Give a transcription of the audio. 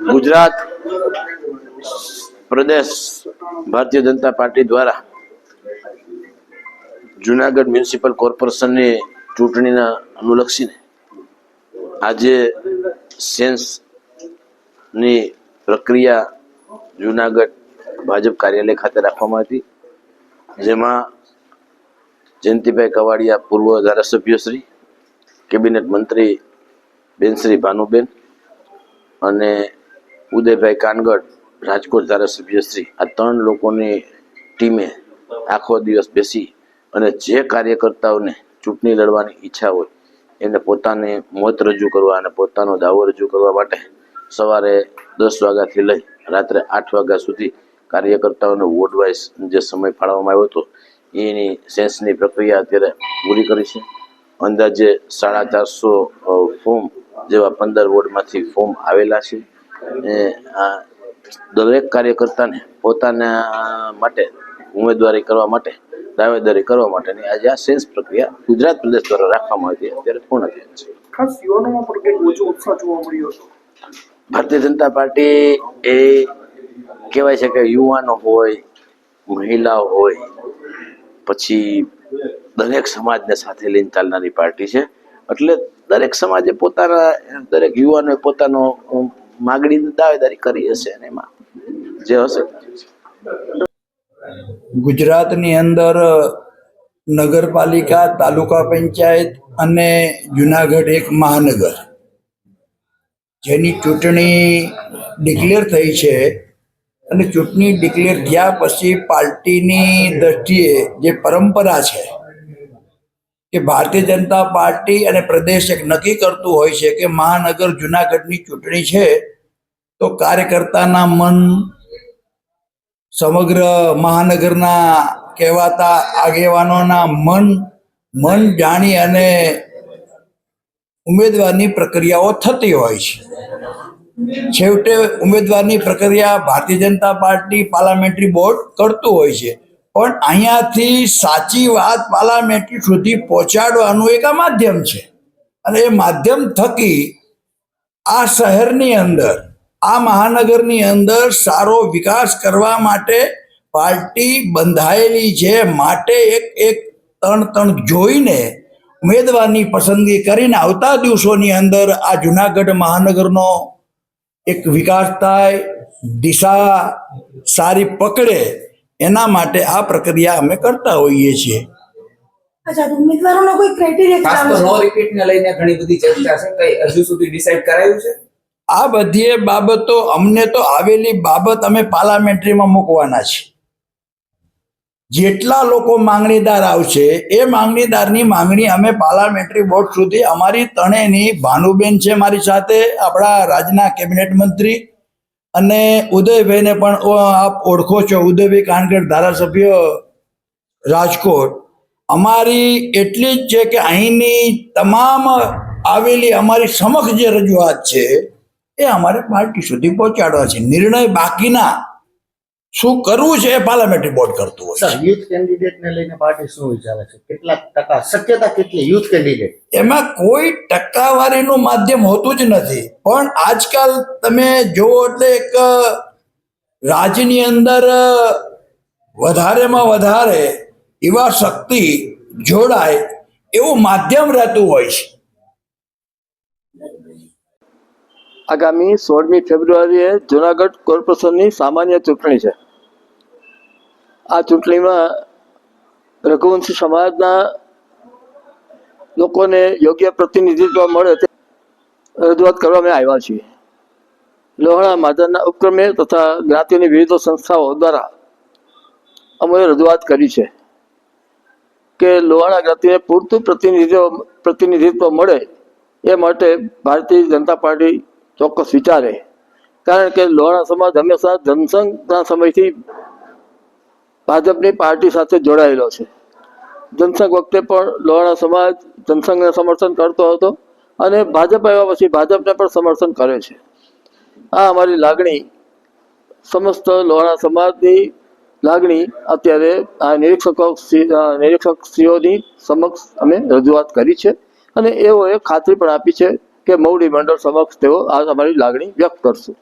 ગુજરાત પ્રદેશ Bharatiya Janata party દ્વારા Junagadh municipal કોર્પોરેશનની ચૂંટણીના અનુલક્ષીને આજે સેન્સની પ્રક્રિયા જુનાગઢ ભાજપ કાર્યાલય ખાતે રાખવામાં હતી, જેમાં જયંતિભાઈ કવાડિયા પૂર્વ ધારાસભ્ય શ્રી, કેબિનેટ મંત્રી બેનશ્રી ભાનુબેન અને ઉદયભાઈ કાનગડ, રાજકોટ ધારાસભ્ય શ્રી. આ ત્રણ લોકોની ટીમે આખો દિવસ બેસી અને જે કાર્યકર્તાઓને ચૂંટણી લડવાની ઈચ્છા હોય, એને પોતાને મત રજૂ કરવા અને પોતાનો દાવો રજૂ કરવા માટે સવારે દસ વાગ્યાથી લઈ રાત્રે આઠ વાગ્યા સુધી કાર્યકર્તાઓને વોર્ડ વાઇઝ જે સમય ફાળવવામાં આવ્યો હતો, એની સેન્સની પ્રક્રિયા અત્યારે પૂરી કરી છે. અંદાજે સાડા ચારસો ફોર્મ જેવા પંદર વોર્ડમાંથી ફોર્મ આવેલા છે. એ આ દરેક કાર્યકર્તાને પોતાના માટે ઉમેદવારી કરવા માટે દાવેદારી કરવા માટેની આજે આ સેન્સ પ્રક્રિયા ગુજરાત પ્રદેશ દ્વારા રાખવામાં આવી અત્યારે પૂર્ણ થઈ છે. ખાસ યુવાનોમાં પણ કંઈક ઓછો ઉત્સાહ જોવા મળ્યો હતો. ભારતીય જનતા પાર્ટી એ કહેવાય છે કે યુવાનો હોય મહિલાઓ હોય પછી દરેક સમાજને સાથે લઈને ચાલનારી પાર્ટી છે. એટલે દરેક સમાજે પોતાના દરેક યુવાનોએ પોતાનો અમ, માગણીની દાવેદારી કરી હશે અને એમાં. જે હશે. ગુજરાતની અંદર નગરપાલિકા તાલુકા પંચાયત અને જુનાગઢ એક મહાનગર. જેની ચૂંટણી ડિક્લેર થઈ છે અને ચૂંટણી ડિક્લેર થયા પછી પાર્ટીની દ્રષ્ટિએ જે પરંપરા છે કે ભારતીય જનતા પાર્ટી અને પ્રદેશ એક નક્કી કરતું હોય છે કે મહાનગર જુનાગઢની ચૂંટણી છે તો કાર્યકર્તાના મન સમગ્ર મહાનગરના કહેવાતા આગેવાનોના મન મન જાણી અને ઉમેદવારની પ્રક્રિયાઓ થતી હોય છે. છેવટે ઉમેદવારની પ્રક્રિયા Bharatiya Janata party parliamentary board કરતું હોય છે. પણ અહીંયાથી સાચી વાત પાર્લામેન્ટરી સુધી પહોંચાડવાનું એક આ માધ્યમ છે. અને એ માધ્યમ થકી આ શહેરની અંદર આ મહાનગરની અંદર સારો વિકાસ કરવા માટે પાર્ટી બંધાયેલી છે. માટે એક એક ત્રણ ત્રણ જોઈને ઉમેદવારની પસંદગી કરીને આવતા દિવસોની અંદર આ જુનાગઢ મહાનગરનો એક વિકાસ થાય દિશા સારી પકડે એના માટે આ પ્રક્રિયા અમે કરતા હોઈએ છીએ. અચ્છા ઉમેદવારોનો કોઈ ક્રાઇટેરિયા ખાસ તો નો રિપીટ ને લઈને ઘણી બધી ચર્ચા છે. કઈ હજુ સુધી ડિસાઈડ કરાયું છે? આ બધી બાબતો અમને તો આવેલી બાબત અમે પાર્લામેન્ટરીમાં મૂકવાના છે. જેટલા લોકો માંગણીદાર આવશે, એ માંગણીદારની માંગણી અમે પાર્લામેન્ટરી બોર્ડ સુધી અમારી ત્રણેયની ભાનુબેન છે મારી સાથે, આપણા રાજ્યના કેબિનેટ મંત્રી અને ઉદયભાઈને પણ આપ ઓળખો છો, ઉદયભાઈ કાનગઢ ધારાસભ્ય રાજકોટ. અમારી એટલી જ છે કે અહીંની તમામ આવેલી અમારી સમક્ષ જે રજૂઆત છે એ અમારે પાર્ટી સુધી પહોંચાડવા છે. નિર્ણય બાકીના શું કરવું છે એ પાર્લામેન્ટરી બોર્ડ કરતું હોય સર યુથ કેન્ડિડેટ ને લઈને પાર્ટી શું વિચારે છે? કેટલા ટકા શક્યતા કેટલી યુથ કેન્ડિડેટ? એમાં કોઈ ટકાવારીનું માધ્યમ હોતું જ નથી. પણ આજકાલ તમે જુઓ એટલે એક રાજ્યની અંદર વધારેમાં વધારે યુવા શક્તિ જોડાય એવું માધ્યમ રહેતું હોય છે. આગામી સોળમી ફેબ્રુઆરીએ જુનાગઢ કોર્પોરેશનની સામાન્ય ચૂંટણી છે. આ ચૂંટણીમાં રઘુવંશી સમાજના લોકોને યોગ્ય પ્રતિનિધિત્વ મળે તે રજૂઆત કરવા અમે આવ્યા છીએ. લોહાણા માધરના ઉપક્રમે તથા જ્ઞાતિની વિવિધ સંસ્થાઓ દ્વારા અમે રજૂઆત કરી છે કે લોહાણા જ્ઞાતિને પૂરતું પ્રતિનિધિત્વ પ્રતિનિધિત્વ મળે એ માટે ભારતીય જનતા પાર્ટી ચોક્કસ વિચારે. કારણ કે લોણા સમાજ હંમેશા જનસંઘના સમયથી ભાજપની પાર્ટી સાથે જોડાયેલો છે. જનસંઘ વખતે પણ લોણા સમાજ જનસંઘને સમર્થન કરતો હતો અને ભાજપ આવ્યા પછી ભાજપને પણ સમર્થન કરે છે. આ અમારી લાગણી. સમસ્ત લોણા સમાજની લાગણી અત્યારે આ નિરીક્ષકો નિરીક્ષકશ્રીઓની સમક્ષ અમે રજૂઆત કરી છે અને એઓએ ખાતરી પણ આપી છે કે મૌડી મંડળ સમક્ષ તેઓ આ અમારી લાગણી વ્યક્ત કરશે.